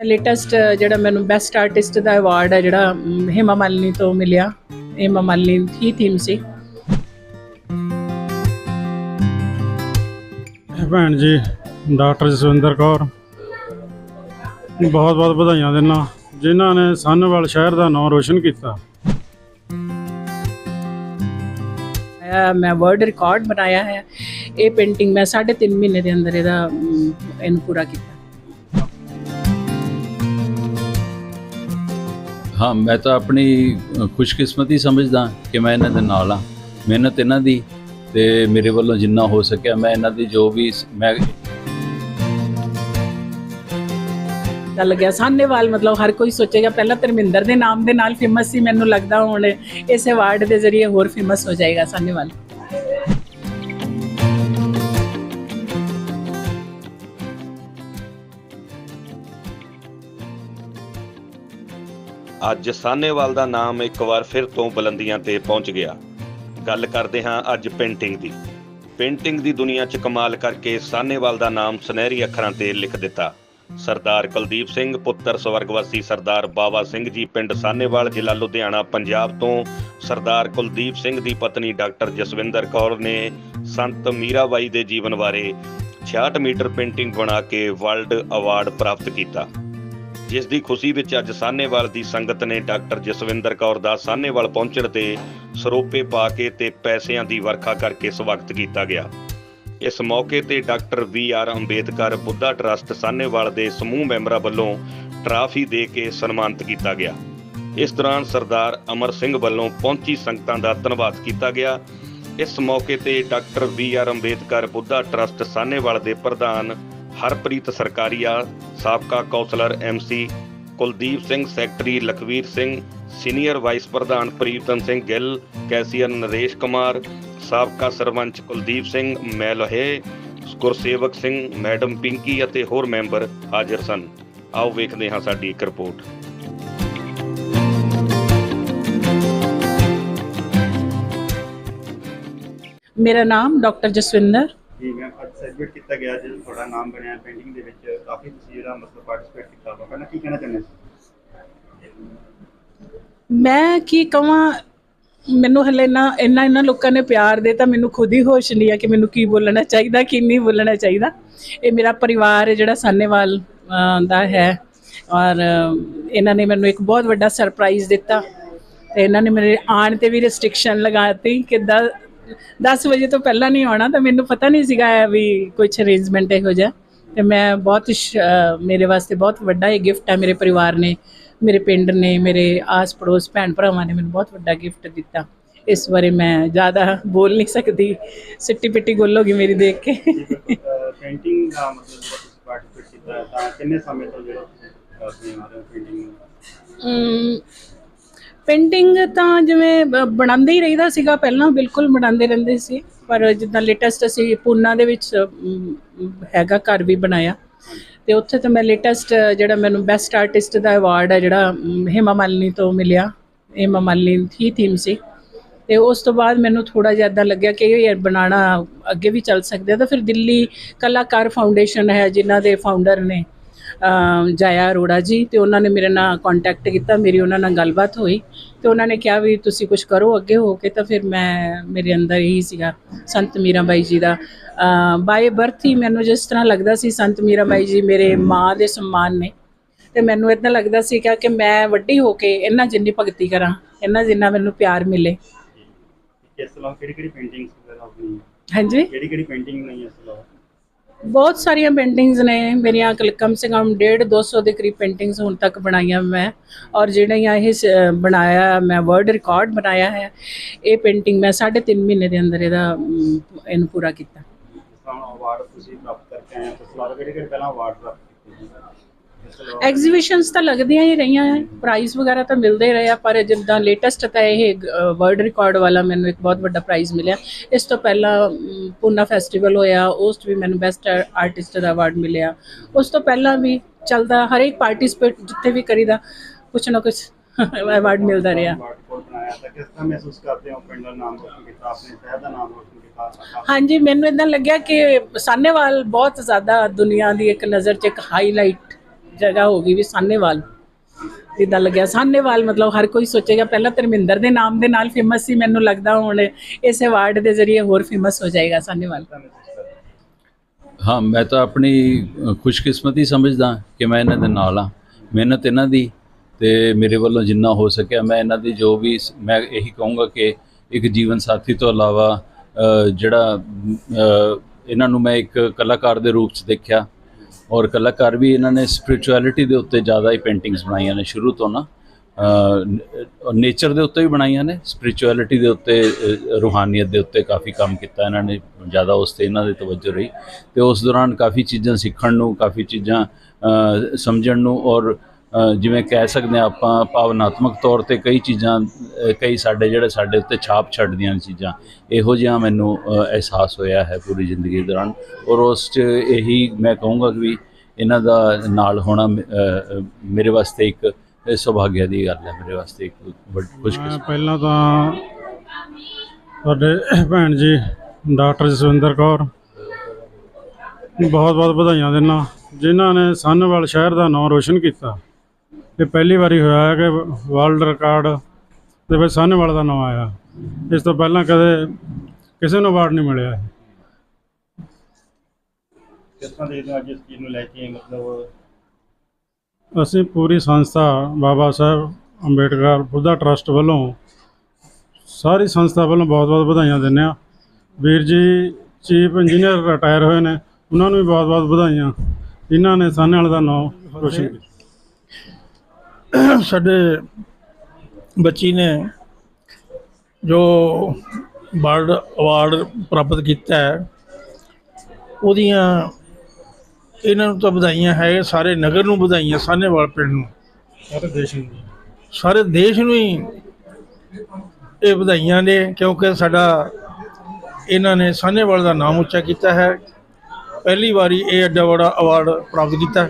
Latest ਜਿਹੜਾ ਮੈਨੂੰ best artist ਦਾ award ਹੈ ਜਿਹੜਾ ਹੇਮਾ ਮਾਲਿਨੀ ਤੋਂ ਮਿਲਿਆ। ਹੇਮਾ ਮਾਲਿਨੀ ਹੀ ਥੀਮ ਸੀ। ਭੈਣ ਜੀ ਡਾਕਟਰ ਜਸਵਿੰਦਰ ਕੌਰ। ਬਹੁਤ ਬਹੁਤ ਵਧਾਈਆਂ ਦਿੰਨਾ ਜਿਨ੍ਹਾਂ ਨੇ ਸਾਨੇਵਾਲ ਸ਼ਹਿਰ ਦਾ ਨਾਮ ਰੋਸ਼ਨ ਕੀਤਾ। ਮੈਂ ਵਰਲਡ ਰਿਕਾਰਡ ਬਣਾਇਆ ਹੈ। ਇਹ ਪੇਂਟਿੰਗ ਮੈਂ 3.5 ਮਹੀਨੇ ਦੇ ਅੰਦਰ ਇਹਦਾ ਇਹਨੂੰ ਪੂਰਾ ਕੀਤਾ। ਹਾਂ, ਮੈਂ ਤਾਂ ਆਪਣੀ ਖੁਸ਼ਕਿਸਮਤੀ ਸਮਝਦਾ ਕਿ ਮੈਂ ਇਹਨਾਂ ਦੇ ਨਾਲ ਆ ਮਿਹਨਤ ਇਹਨਾਂ ਦੀ ਤੇ ਮੇਰੇ ਵੱਲੋਂ ਜਿੰਨਾ ਹੋ ਸਕਿਆ ਮੈਂ ਇਹਨਾਂ ਦੀ ਜੋ ਵੀ ਮੈਂ ਤਾਂ ਲੱਗਿਆ ਸਾਹਨੇਵਾਲ, ਮਤਲਬ ਹਰ ਕੋਈ ਸੋਚੇਗਾ, ਪਹਿਲਾਂ ਧਰਮਿੰਦਰ ਦੇ ਨਾਮ ਦੇ ਨਾਲ ਫੇਮਸ ਸੀ, ਮੈਨੂੰ ਲੱਗਦਾ ਹੁਣ ਇਸ ਅਵਾਰਡ ਦੇ ਜ਼ਰੀਏ ਹੋਰ ਫੇਮਸ ਹੋ ਜਾਏਗਾ ਸਾਹਨੇਵਾਲ। ਅੱਜ ਸਾਨੇਵਾਲ ਦਾ ਨਾਮ ਇੱਕ ਵਾਰ ਫਿਰ ਤੋਂ ਬੁਲੰਦੀਆਂ ਤੇ ਪਹੁੰਚ ਗਿਆ। ਗੱਲ ਕਰਦੇ ਹਾਂ ਅੱਜ ਪੇਂਟਿੰਗ ਦੀ। ਪੇਂਟਿੰਗ ਦੀ ਦੁਨੀਆ 'ਚ ਕਮਾਲ ਕਰਕੇ ਸਾਨੇਵਾਲ ਦਾ ਨਾਮ ਸੁਨਹਿਰੀ ਅੱਖਰਾਂ ਤੇ ਲਿਖ ਦਿੱਤਾ। ਸਰਦਾਰ ਕੁਲਦੀਪ ਸਿੰਘ, ਪੁੱਤਰ ਸਵਰਗਵਾਸੀ ਸਰਦਾਰ ਬਾਵਾ ਸਿੰਘ ਜੀ, ਪਿੰਡ ਸਾਨੇਵਾਲ ਜ਼ਿਲ੍ਹਾ ਲੁਧਿਆਣਾ, ਪੰਜਾਬ ਤੋਂ ਸਰਦਾਰ ਕੁਲਦੀਪ ਸਿੰਘ ਦੀ ਪਤਨੀ ਡਾਕਟਰ ਜਸਵਿੰਦਰ ਕੌਰ ਨੇ ਸੰਤ ਮੀਰਾਬਾਈ ਦੇ ਜੀਵਨ ਬਾਰੇ 66 ਮੀਟਰ ਪੇਂਟਿੰਗ ਬਣਾ ਕੇ ਵਰਲਡ ਅਵਾਰਡ ਪ੍ਰਾਪਤ ਕੀਤਾ। ਜਿਸ ਦੀ ਖੁਸ਼ੀ ਵਿੱਚ ਅੱਜ ਸਾਹਨੇਵਾਲ ਦੀ ਸੰਗਤ ਨੇ ਡਾਕਟਰ ਜਸਵਿੰਦਰ ਕੌਰ ਦਾ ਸਾਹਨੇਵਾਲ ਪਹੁੰਚਣ ਤੇ ਸਰੋਪੇ ਪਾ ਕੇ ਤੇ ਪੈਸਿਆਂ ਦੀ ਵਰਖਾ ਕਰਕੇ ਸਵਾਗਤ ਕੀਤਾ ਗਿਆ। ਇਸ ਮੌਕੇ ਤੇ doctor B R Ambedkar Buddha trust Sahnewal ਦੇ ਸਮੂਹ ਮੈਂਬਰਾਂ ਵੱਲੋਂ ਟਰਾਫੀ ਦੇ ਕੇ ਸਨਮਾਨਿਤ ਕੀਤਾ ਗਿਆ। ਇਸ ਦੌਰਾਨ ਸਰਦਾਰ ਅਮਰ ਸਿੰਘ ਵੱਲੋਂ ਪਹੁੰਚੀ ਸੰਗਤਾਂ ਦਾ ਧੰਨਵਾਦ ਕੀਤਾ ਗਿਆ। ਇਸ ਮੌਕੇ ਤੇ doctor B R Ambedkar Buddha trust Sahnewal ਦੇ ਪ੍ਰਧਾਨ ਹਰਪ੍ਰੀਤ ਸਰਕਾਰੀਆ, ਸਾਬਕਾ councillor MC Kuldeep Singh, secretary Lakhvir Singh, senior vice ਪ੍ਰਧਾਨ ਪ੍ਰੀਤਮ ਸਿੰਘ ਗਿੱਲ, ਕੈਸੀਅਰ ਨਰੇਸ਼ ਕੁਮਾਰ, ਸਾਬਕਾ ਸਰਪੰਚ ਕੁਲਦੀਪ ਸਿੰਘ ਮੈਲੋਹੇ, ਗੁਰਸੇਵਕ ਸਿੰਘ ਮੈਡਮ ਪਿੰਕੀ ਅਤੇ ਹੋਰ ਮੈਂਬਰ ਹਾਜ਼ਰ ਸਨ। ਆਓ ਵੇਖਦੇ ਹਾਂ ਸਾਡੀ ਇੱਕ ਰਿਪੋਰਟ। ਮੇਰਾ ਨਾਮ ਡਾਕਟਰ ਜਸਵਿੰਦਰ ਜੀ ਮੈਂ ਅੱਜ ਸੈਲੀਬ੍ਰੇਟ ਕੀਤਾ ਗਿਆ ਜਦੋਂ ਤੁਹਾਡਾ ਨਾਮ ਬਣਿਆ ਪੇਂਟਿੰਗ ਦੇ ਵਿੱਚ, ਕਾਫੀ ਤੁਸੀਂ ਜਿਹੜਾ ਮਤਲਬ ਪਾਰਟਿਸਿਪੇਟ ਕੀਤਾ ਵਾ ਪਹਿਲਾਂ ਕੀ ਕਹਿਣਾ ਚਾਹੁੰਦੇ ਮੈਂ ਕੀ ਕਹਾਂ ਮੈਨੂੰ ਹਲੇ ਨਾ ਇੰਨਾ ਇੰਨਾ ਲੋਕਾਂ ਨੇ ਪਿਆਰ ਦੇ ਮੈਨੂੰ ਖੁਦ ਹੀ ਹੋਸ਼ ਨਹੀਂ ਆ ਕਿ ਮੈਨੂੰ ਕੀ ਬੋਲਣਾ ਚਾਹੀਦਾ, ਕੀ ਨਹੀਂ ਬੋਲਣਾ ਚਾਹੀਦਾ। ਇਹ ਮੇਰਾ ਪਰਿਵਾਰ ਹੈ, ਜਿਹੜਾ ਸਾਨੇਵਾਲ ਦਾ ਹੈ। ਔਰ ਇਹਨਾਂ ਨੇ ਮੈਨੂੰ ਇੱਕ ਬਹੁਤ ਵੱਡਾ ਸਰਪ੍ਰਾਈਜ਼ ਦਿੱਤਾ ਤੇ ਇਹਨਾਂ ਨੇ ਮੇਰੇ ਆਉਣ ਤੇ ਵੀ ਰੈਸਟ੍ਰਿਕਸ਼ਨ ਲਗਾਤੀ ਕਿ 10 ਵਜੇ ਤੋਂ ਪਹਿਲਾਂ ਨਹੀਂ ਆਉਣਾ ਤਾਂ ਮੈਨੂੰ ਪਤਾ ਨਹੀਂ ਸੀਗਾ ਵੀ ਕੁਝ ਅਰੇਂਜਮੈਂਟ ਇਹੋ ਜਿਹਾ। ਤੇ ਮੈਂ ਬਹੁਤ ਮੇਰੇ ਵਾਸਤੇ ਬਹੁਤ ਵੱਡਾ ਇਹ ਗਿਫਟ ਹੈ ਮੇਰੇ ਪਰਿਵਾਰ ਨੇ ਮੇਰੇ ਪਿੰਡ ਨੇ ਮੇਰੇ ਆਸ ਪੜੋਸ ਭੈਣ ਭਰਾਵਾਂ ਨੇ ਮੈਨੂੰ ਬਹੁਤ ਵੱਡਾ ਗਿਫਟ ਦਿੱਤਾ। ਇਸ ਬਾਰੇ ਮੈਂ ਜ਼ਿਆਦਾ ਬੋਲ ਨਹੀਂ ਸਕਦੀ। ਸਿੱਟੀ ਪਿੱਟੀ ਗੁੱਲ ਹੋ ਗਈ ਮੇਰੀ ਦੇਖ ਕੇ। ਪੇਂਟਿੰਗ ਦਾ ਮਤਲਬ ਪਾਰਟਿਸਿਪੇਟ ਕੀਤਾ ਤਾਂ ਕਿੰਨੇ ਸਮੇਂ ਤੋਂ ਜਿਹੜਾ ਤੁਸੀਂ ਕਰਦੇ ਆ ਰਹੇ ਹੋ ਪੇਂਟਿੰਗ ਪੇਂਟਿੰਗ ਤਾਂ ਜਿਵੇਂ ਬ- ਬਣਾਉਂਦੇ ਹੀ ਰਹੀਦਾ ਸੀਗਾ ਪਹਿਲਾਂ ਬਿਲਕੁਲ ਬਣਾਉਂਦੇ ਰਹਿੰਦੇ ਸੀ। ਪਰ ਜਿੱਦਾਂ ਲੇਟੈਸਟ ਅਸੀਂ ਪੂਨਾ ਦੇ ਵਿੱਚ ਅਮ, ਹੈਗਾ ਘਰ ਵੀ ਬਣਾਇਆ। ਤੇ ਉੱਥੇ ਤਾਂ ਮੈਂ ਲੇਟੈਸਟ ਜਿਹੜਾ ਮੈਨੂੰ ਬੈਸਟ ਆਰਟਿਸਟ ਦਾ ਅਵਾਰਡ ਹੈ ਜਿਹੜਾ ਮ, ਹੇਮਾ ਮਾਲਿਨੀ ਤੋਂ ਮਿਲਿਆ। ਹੇਮਾ ਮਾਲਿਨੀ ਹੀ ਥੀਮ ਸੀ। ਤੇ ਉਸ ਤੋਂ ਬਾਅਦ ਮੈਨੂੰ ਥੋੜਾ ਜਿਹਾ ਇਦਾਂ ਲੱਗਿਆ ਕਿ ਇਹ ਯਾਰ ਬਣਾਉਣਾ ਅੱਗੇ ਵੀ ਚੱਲ ਸਕਦਾ। ਤਾਂ ਫਿਰ ਦਿੱਲੀ ਕਲਾਕਾਰ ਫਾਊਂਡੇਸ਼ਨ ਹੈ ਜਿਨ੍ਹਾਂ ਦੇ ਫਾਊਂਡਰ ਨੇ ਜਾਇਆ ਅਰੋੜਾ ਜੀ ਤੇ ਉਹਨਾਂ ਨੇ ਮੇਰੇ ਨਾਲ ਕੰਟੈਕਟ ਕੀਤਾ ਮੇਰੀ ਉਹਨਾਂ ਨਾਲ ਗੱਲਬਾਤ ਹੋਈ ਤੇ ਉਹਨਾਂ ਨੇ ਕਿਹਾ ਵੀ ਤੁਸੀਂ ਕੁਝ ਕਰੋ ਅੱਗੇ ਹੋ ਕੇ ਤਾਂ ਫਿਰ ਮੈਂ ਮੇਰੇ ਅੰਦਰ ਇਹੀ ਸੀਗਾ ਸੰਤ ਮੀਰਾਬਾਈ ਜੀ ਦਾ। ਬਾਈ ਬਰਥ ਹੀ ਮੈਨੂੰ ਜਿਸ ਤਰ੍ਹਾਂ ਲੱਗਦਾ ਸੀ ਸੰਤ ਮੀਰਾਬਾਈ ਜੀ ਮੇਰੇ ਮਾਂ ਦੇ ਸਨਮਾਨ ਨੇ। ਤੇ ਮੈਨੂੰ ਇਦਾਂ ਲੱਗਦਾ ਸੀ ਕਿ ਮੈਂ ਵੱਡੀ ਹੋ ਕੇ ਇਹਨਾਂ ਜਿੰਨੀ ਭਗਤੀ ਕਰਾਂ ਇਹਨਾਂ ਜਿੰਨਾ ਮੈਨੂੰ ਪਿਆਰ ਮਿਲੇ। ਇਸ ਤੋਂ ਇਲਾਵਾ ਕਿਹੜੀ ਕਿਹੜੀ ਪੇਂਟਿੰਗਸ ਵਗੈਰਾ ਆਪਣੀ? ਹਾਂਜੀ? ਕਿਹੜੀ ਕਿਹੜੀ ਪੇਂਟਿੰਗ ਬਣਾਈ ਇਸ ਤੋਂ ਬਹੁਤ ਸਾਰੀਆਂ ਪੇਂਟਿੰਗਸ ਨੇ। ਮੇਰੀਆਂ ਕਮ ਸੇ ਕਮ 1.5 200 ਦੇ ਕਰੀਬ ਪੇਂਟਿੰਗਸ ਹੁਣ ਤੱਕ ਬਣਾਈਆਂ ਮੈਂ। ਔਰ ਜਿਹੜੀਆਂ ਇਹ ਬਣਾਇਆ, ਮੈਂ ਵਰਲਡ ਰਿਕਾਰਡ ਬਣਾਇਆ ਹੈ, ਇਹ ਪੇਂਟਿੰਗ ਮੈਂ 3.5 ਮਹੀਨੇ ਦੇ ਅੰਦਰ ਇਹਦਾ ਇਹਨੂੰ ਪੂਰਾ ਕੀਤਾ। ਅਵਾਰਡ ਤੁਸੀਂ ਪ੍ਰਾਪਤ ਕਰਕੇ ਆਏ ਹੋ। ਇਸ ਕਿਹੜੇ ਕਿਹੜੇ ਪਹਿਲਾਂ ਅਵਾਰਡ ਪ੍ਰਾਪਤ ਕੀਤੇ ਐਗਜ਼ੀਬਿਸ਼ਨਸ ਤਾਂ ਲੱਗਦੀਆਂ ਹੀ ਰਹੀਆਂ ਹੈ ਪ੍ਰਾਈਜ਼ ਵਗੈਰਾ ਤਾਂ ਮਿਲਦੇ ਰਹੇ ਆ, ਪਰ ਜਿੱਦਾਂ ਲੇਟੈਸਟ ਤਾਂ ਇਹ ਵਰਲਡ ਰਿਕਾਰਡ ਵਾਲਾ ਮੈਨੂੰ ਇੱਕ ਬਹੁਤ ਵੱਡਾ ਪ੍ਰਾਈਜ਼ ਮਿਲਿਆ। ਇਸ ਤੋਂ ਪਹਿਲਾਂ ਪੂਨਾ ਫੈਸਟੀਵਲ ਹੋਇਆ, ਉਸ 'ਚ ਵੀ ਮੈਨੂੰ ਬੈਸਟ ਆਰਟਿਸਟ ਦਾ ਅਵਾਰਡ ਮਿਲਿਆ। ਉਸ ਤੋਂ ਪਹਿਲਾਂ ਵੀ ਚੱਲਦਾ, ਹਰੇਕ ਪਾਰਟਿਸਿਪੇਟ ਜਿੱਥੇ ਵੀ ਕਰੀਦਾ, ਕੁਛ ਨਾ ਕੁਛ ਅਵਾਰਡ ਮਿਲਦਾ ਰਿਹਾ। ਹਾਂਜੀ, ਮੈਨੂੰ ਇਦਾਂ ਲੱਗਿਆ ਕਿ ਸਾਨੇਵਾਲ ਬਹੁਤ ਜ਼ਿਆਦਾ ਦੁਨੀਆ ਦੀ ਇੱਕ ਨਜ਼ਰ 'ਚ ਇੱਕ ਹਾਈਲਾਈਟ ਜਗ੍ਹਾ ਹੋ ਗਈ ਵੀ ਸਾਹਨੇਵਾਲ। ਜਿੱਦਾਂ ਲੱਗਿਆ ਸਾਹਨੇਵਾਲ ਮਤਲਬ ਹਰ ਕੋਈ ਸੋਚੇਗਾ, ਪਹਿਲਾਂ ਧਰਮਿੰਦਰ ਦੇ ਨਾਮ ਦੇ ਨਾਲ ਫੇਮਸ ਸੀ, ਮੈਨੂੰ ਲੱਗਦਾ ਹੁਣ ਇਸ ਅਵਾਰਡ ਦੇ ਜ਼ਰੀਏ ਹੋਰ ਫੇਮਸ ਹੋ ਜਾਏਗਾ ਸਾਹਨੇਵਾਲ। ਹਾਂ, ਮੈਂ ਤਾਂ ਆਪਣੀ ਖੁਸ਼ਕਿਸਮਤੀ ਸਮਝਦਾ ਕਿ ਮੈਂ ਇਹਨਾਂ ਦੇ ਨਾਲ ਆ ਮਿਹਨਤ ਇਹਨਾਂ ਦੀ ਤੇ ਮੇਰੇ ਵੱਲੋਂ ਜਿੰਨਾ ਹੋ ਸਕਿਆ, ਮੈਂ ਇਹਨਾਂ ਦੀ ਜੋ ਵੀ ਮੈਂ ਇਹੀ ਕਹੂੰਗਾ ਕਿ ਇੱਕ ਜੀਵਨ ਸਾਥੀ ਤੋਂ ਇਲਾਵਾ ਜਿਹੜਾ ਇਹਨਾਂ ਨੂੰ ਮੈਂ ਇੱਕ ਕਲਾਕਾਰ ਦੇ ਰੂਪ 'ਚ ਦੇਖਿਆ। ਔਰ ਕਲਾਕਾਰ ਵੀ ਇਹਨਾਂ ਨੇ ਸਪਿਰਚੁਅਲਿਟੀ ਦੇ ਉੱਤੇ ਜ਼ਿਆਦਾ ਹੀ ਪੇਂਟਿੰਗਸ ਬਣਾਈਆਂ ਨੇ ਸ਼ੁਰੂ ਤੋਂ ਨਾ। ਨੇਚਰ ਦੇ ਉੱਤੇ ਵੀ ਬਣਾਈਆਂ ਨੇ ਸਪਿਰਚੁਅਲਿਟੀ ਦੇ ਉੱਤੇ ਰੂਹਾਨੀਅਤ ਦੇ ਉੱਤੇ ਕਾਫੀ ਕੰਮ ਕੀਤਾ ਇਹਨਾਂ ਨੇ, ਜ਼ਿਆਦਾ ਉਸ ਤੇ ਇਹਨਾਂ ਦੀ ਤਵੱਜੋ ਰਹੀ। ਤੇ ਉਸ ਦੌਰਾਨ ਕਾਫੀ ਚੀਜ਼ਾਂ ਸਿੱਖਣ ਨੂੰ, ਕਾਫੀ ਚੀਜ਼ਾਂ ਸਮਝਣ ਨੂੰ ਔਰ ਜਿਵੇਂ ਕਹਿ ਸਕਦੇ ਹਾਂ ਆਪਾਂ ਭਾਵਨਾਤਮਕ ਤੌਰ ਤੇ ਕਈ ਚੀਜ਼ਾਂ ਕਈ ਸਾਡੇ ਜਿਹੜੇ ਸਾਡੇ ਉੱਤੇ ਛਾਪ ਛੱਡਦੀਆਂ ਚੀਜ਼ਾਂ, ਇਹੋ ਜਿਹਾ ਮੈਨੂੰ ਅਹਿਸਾਸ ਹੋਇਆ ਹੈ ਪੂਰੀ ਜ਼ਿੰਦਗੀ ਦੌਰਾਨ। ਔਰ ਉਸ 'ਚ ਇਹੀ ਮੈਂ ਕਹੂੰਗਾ ਕਿ ਵੀ ਇਹਨਾਂ ਦਾ ਨਾਲ ਹੋਣਾ ਮੇਰੇ ਵਾਸਤੇ ਇੱਕ ਸੁਭਾਗਿਆ ਦੀ ਗੱਲ ਹੈ, ਮੇਰੇ ਵਾਸਤੇ ਇੱਕ ਵੱਡੀ ਮੈਂ ਖੁਸ਼ਕਿਸਮਤ ਪਹਿਲਾਂ ਤਾਂ ਤੁਹਾਡੇ ਭੈਣ ਜੀ, ਡਾਕਟਰ ਜਸਵਿੰਦਰ ਕੌਰ ਬਹੁਤ ਬਹੁਤ ਵਧਾਈਆਂ ਦਿੰਦਾ। ਜਿਨ੍ਹਾਂ ਨੇ ਸਾਹਨੇਵਾਲ ਸ਼ਹਿਰ ਦਾ ਨਾਮ ਰੋਸ਼ਨ ਕੀਤਾ। ਇਹ ਪਹਿਲੀ ਵਾਰੀ ਹੋਇਆ ਹੈ ਕਿ ਵਰਲਡ ਰਿਕਾਰਡ ਦੇ ਵਿੱਚ ਸਾਹਨੇਵਾਲ ਦਾ ਨਾਮ ਆਇਆ। ਇਸ ਤੋਂ ਪਹਿਲਾਂ ਕਦੇ ਕਿਸੇ ਨੂੰ ਅਵਾਰਡ ਨਹੀਂ ਮਿਲਿਆ। ਹੈ ਕਿਸ ਤਰ੍ਹਾਂ ਦੇਖਦੇ ਹੋ ਅੱਜ ਇਸ ਚੀਜ਼ ਨੂੰ ਲੈ ਕੇ ਮਤਲਬ? ਅਸੀਂ ਪੂਰੀ ਸੰਸਥਾ ਬਾਬਾ ਸਾਹਿਬ ਅੰਬੇਡਕਰ ਬੁੱਧਾ ਟਰਸਟ ਵੱਲੋਂ ਸਾਰੀ ਸੰਸਥਾ ਵੱਲੋਂ ਬਹੁਤ-ਬਹੁਤ ਵਧਾਈਆਂ ਦਿੰਦੇ ਹਾਂ। ਵੀਰ ਜੀ ਚੀਫ ਇੰਜੀਨੀਅਰ ਰਿਟਾਇਰ ਹੋਏ ਨੇ ਉਹਨਾਂ ਨੂੰ ਵੀ ਬਹੁਤ-ਬਹੁਤ ਵਧਾਈਆਂ। ਜਿਨ੍ਹਾਂ ਨੇ ਸਾਹਨੇ ਵਾਲੇ ਦਾ ਨਾਮ ਰੋਸ਼ਨ ਕੀਤਾ। ਸਾਡੇ ਬੱਚੀ ਨੇ ਜੋ ਵਰਲਡ ਅਵਾਰਡ ਪ੍ਰਾਪਤ ਕੀਤਾ ਹੈ ਉਹਦੀਆਂ ਇਹਨਾਂ ਨੂੰ ਤਾਂ ਵਧਾਈਆਂ ਹੈ ਸਾਰੇ ਨਗਰ ਨੂੰ ਵਧਾਈਆਂ ਸਾਹਨੇਵਾਲ ਪਿੰਡ ਨੂੰ। ਸਾਰੇ ਦੇਸ਼ ਨੂੰ। ਸਾਰੇ ਦੇਸ਼ ਨੂੰ ਹੀ ਇਹ ਵਧਾਈਆਂ ਨੇ ਕਿਉਂਕਿ ਸਾਡਾ ਇਹਨਾਂ ਨੇ ਸਾਹਨੇਵਾਲ ਦਾ ਨਾਮ ਉੱਚਾ ਕੀਤਾ ਹੈ। ਪਹਿਲੀ ਵਾਰੀ ਇਹ ਐਡਾ ਬੜਾ ਅਵਾਰਡ ਪ੍ਰਾਪਤ ਕੀਤਾ